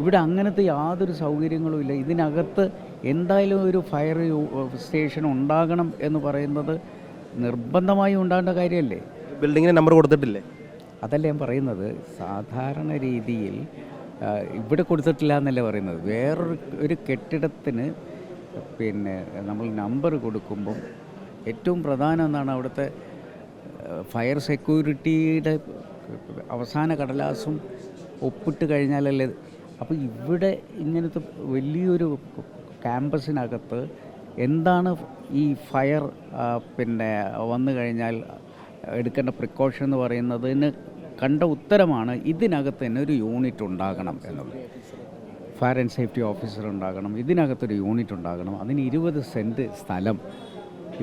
ഇവിടെ അങ്ങനത്തെ യാതൊരു സൗകര്യങ്ങളും ഇല്ല. ഇതിനകത്ത് എന്തായാലും ഒരു ഫയർ സ്റ്റേഷൻ ഉണ്ടാകണം എന്ന് പറയുന്നത് നിർബന്ധമായി ഉണ്ടാകേണ്ട കാര്യമല്ലേ? ബിൽഡിങ്ങിന് നമ്പർ കൊടുത്തിട്ടില്ലേ? അതല്ല ഞാൻ പറയുന്നത് സാധാരണ രീതിയിൽ ഇവിടെ കൊടുത്തിട്ടില്ല എന്നല്ലേ പറയുന്നത്. വേറൊരു ഒരു കെട്ടിടത്തിന് പിന്നെ നമ്മൾ നമ്പർ കൊടുക്കുമ്പം ഏറ്റവും പ്രധാനം എന്നാണ് അവിടുത്തെ ഫയർ സെക്യൂരിറ്റിയുടെ അവസാന കടലാസും ഒപ്പിട്ട് കഴിഞ്ഞാലല്ലേ അപ്പോൾ ഇവിടെ ഇങ്ങനത്തെ വലിയൊരു ക്യാമ്പസിനകത്ത് എന്താണ് ഈ ഫയർ പിന്നെ വന്നു കഴിഞ്ഞാൽ എടുക്കേണ്ട പ്രിക്കോഷൻ എന്ന് പറയുന്നതിന് കണ്ട ഉത്തരമാണ് ഇതിനകത്ത് തന്നെ ഒരു യൂണിറ്റ് ഉണ്ടാകണം എന്നുള്ളത് ഫയർ ആൻഡ് സേഫ്റ്റി ഓഫീസർ ഉണ്ടാകണം ഇതിനകത്തൊരു യൂണിറ്റ് ഉണ്ടാകണം. അതിന് ഇരുപത് സെന്റ് സ്ഥലം.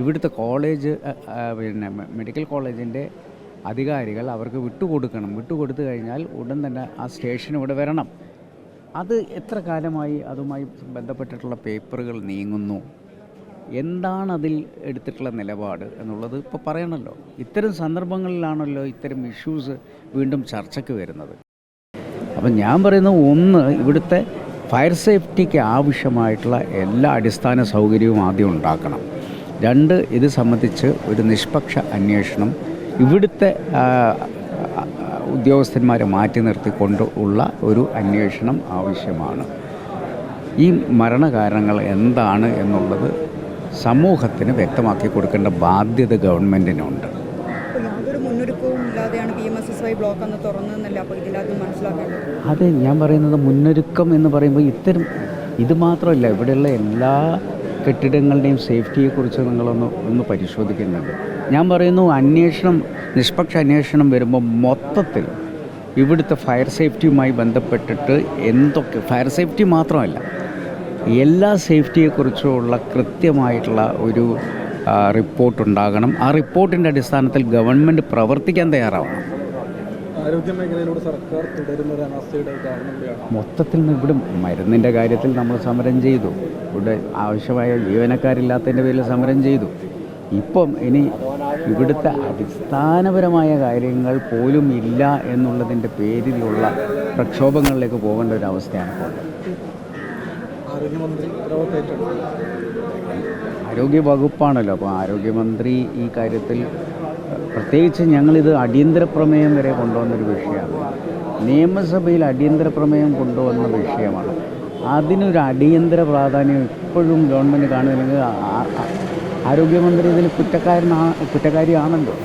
ഇവിടുത്തെ കോളേജ് പിന്നെ മെഡിക്കൽ കോളേജിന്റെ അധികാരികൾ അവർക്ക് വിട്ടുകൊടുക്കണം. വിട്ടുകൊടുത്തു കഴിഞ്ഞാൽ ഉടൻ തന്നെ ആ സ്റ്റേഷൻ ഇവിടെ വരണം. അത് എത്ര കാലമായി അതുമായി ബന്ധപ്പെട്ടിട്ടുള്ള പേപ്പറുകൾ നീങ്ങുന്നു? എന്താണ് അതിൽ എടുത്തിട്ടുള്ള നിലപാട് എന്നുള്ളത് ഇപ്പോൾ പറയണമല്ലോ ഇത്തരം സന്ദർഭങ്ങളിലാണല്ലോ ഇത്തരം ഇഷ്യൂസ് വീണ്ടും ചർച്ചയ്ക്ക് വരുന്നത്. അപ്പം ഞാൻ പറയുന്നത് ഒന്ന് ഇവിടുത്തെ ഫയർ സേഫ്റ്റിക്ക് ആവശ്യമായിട്ടുള്ള എല്ലാ അടിസ്ഥാന സൗകര്യവും ആദ്യം ഉണ്ടാക്കണം. രണ്ട് ഇത് സംബന്ധിച്ച് ഒരു നിഷ്പക്ഷ അന്വേഷണം. ഇവിടുത്തെ ഉദ്യോഗസ്ഥന്മാരെ മാറ്റി നിർത്തിക്കൊണ്ട് ഉള്ള ഒരു അന്വേഷണം ആവശ്യമാണ്. ഈ മരണകാരണങ്ങൾ എന്താണ് എന്നുള്ളത് സമൂഹത്തിന് വ്യക്തമാക്കി കൊടുക്കേണ്ട ബാധ്യത ഗവൺമെന്റിനുണ്ട് അതെ ഞാൻ പറയുന്നത് മുന്നൊരുക്കം എന്ന് പറയുമ്പോൾ ഇത്തരം ഇത് മാത്രമല്ല ഇവിടെയുള്ള എല്ലാ കെട്ടിടങ്ങളുടെയും സേഫ്റ്റിയെക്കുറിച്ച് നിങ്ങളൊന്ന് ഒന്ന് പരിശോധിക്കുന്നുണ്ട്. ഞാൻ പറയുന്നു അന്വേഷണം നിഷ്പക്ഷ അന്വേഷണം വരുമ്പോൾ മൊത്തത്തിൽ ഇവിടുത്തെ ഫയർ സേഫ്റ്റിയുമായി ബന്ധപ്പെട്ടിട്ട് എന്തൊക്കെ ഫയർ സേഫ്റ്റി മാത്രമല്ല എല്ലാ സേഫ്റ്റിയെക്കുറിച്ചുള്ള കൃത്യമായിട്ടുള്ള ഒരു റിപ്പോർട്ട് ഉണ്ടാകണം. ആ റിപ്പോർട്ടിന്റെ അടിസ്ഥാനത്തിൽ ഗവൺമെന്റ് പ്രവർത്തിക്കാൻ തയ്യാറാവണം. ആരോഗ്യ മേഖലയിലൂടെ സർക്കാർ തുടരുന്ന ഒരു അനാസ്ഥയുടെ കാരണം മൊത്തത്തിൽ നിന്ന് ഇവിടെ മരുന്നിന്റെ കാര്യത്തിൽ നമ്മൾ സമരം ചെയ്തു. ഇവിടെ ആവശ്യമായ ജീവനക്കാരില്ലാത്തതിന്റെ പേരിൽ സമരം ചെയ്തു. ഇപ്പം ഇനി ഇവിടുത്തെ അടിസ്ഥാനപരമായ കാര്യങ്ങൾ പോലും ഇല്ല എന്നുള്ളതിന്റെ പേരിലുള്ള പ്രക്ഷോഭങ്ങളിലേക്ക് പോകേണ്ട ഒരു അവസ്ഥയാണ് ഇപ്പോൾ. ആരോഗ്യ വകുപ്പാണല്ലോ അപ്പോൾ ആരോഗ്യമന്ത്രി ഈ കാര്യത്തിൽ പ്രത്യേകിച്ച് ഞങ്ങളിത് അടിയന്തര പ്രമേയം വരെ കൊണ്ടുവന്നൊരു വിഷയമാണ്. നിയമസഭയിൽ അടിയന്തര പ്രമേയം കൊണ്ടുവന്ന വിഷയമാണ്. അതിനൊരു അടിയന്തര പ്രാധാന്യം ഇപ്പോഴും ഗവൺമെന്റ് കാണുന്നില്ലെങ്കിൽ ആരോഗ്യമന്ത്രി ഇതിൽ കുറ്റക്കാരനാ കുറ്റക്കാരിയാണല്ലോ